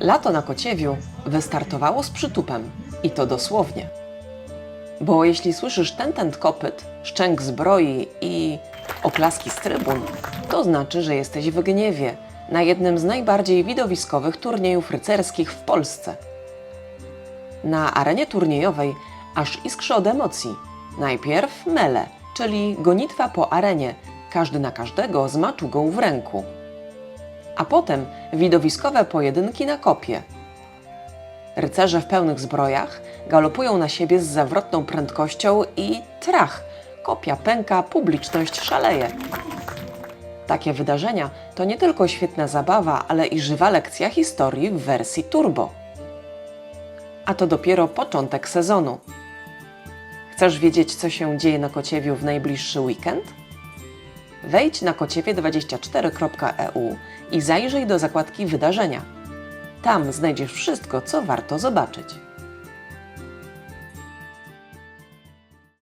Lato na Kociewiu wystartowało z przytupem i to dosłownie. Bo jeśli słyszysz ten tent kopyt, szczęk zbroi i oklaski z trybun, to znaczy, że jesteś w gniewie na jednym z najbardziej widowiskowych turniejów rycerskich w Polsce. Na arenie turniejowej aż iskrzy od emocji. Najpierw mele, czyli gonitwa po arenie, każdy na każdego z maczugą w ręku. A potem widowiskowe pojedynki na kopie. Rycerze w pełnych zbrojach galopują na siebie z zawrotną prędkością i trach, kopia pęka, publiczność szaleje. Takie wydarzenia to nie tylko świetna zabawa, ale i żywa lekcja historii w wersji turbo. A to dopiero początek sezonu. Chcesz wiedzieć, co się dzieje na Kociewiu w najbliższy weekend? Wejdź na kociewie24.eu i zajrzyj do zakładki wydarzenia. Tam znajdziesz wszystko, co warto zobaczyć.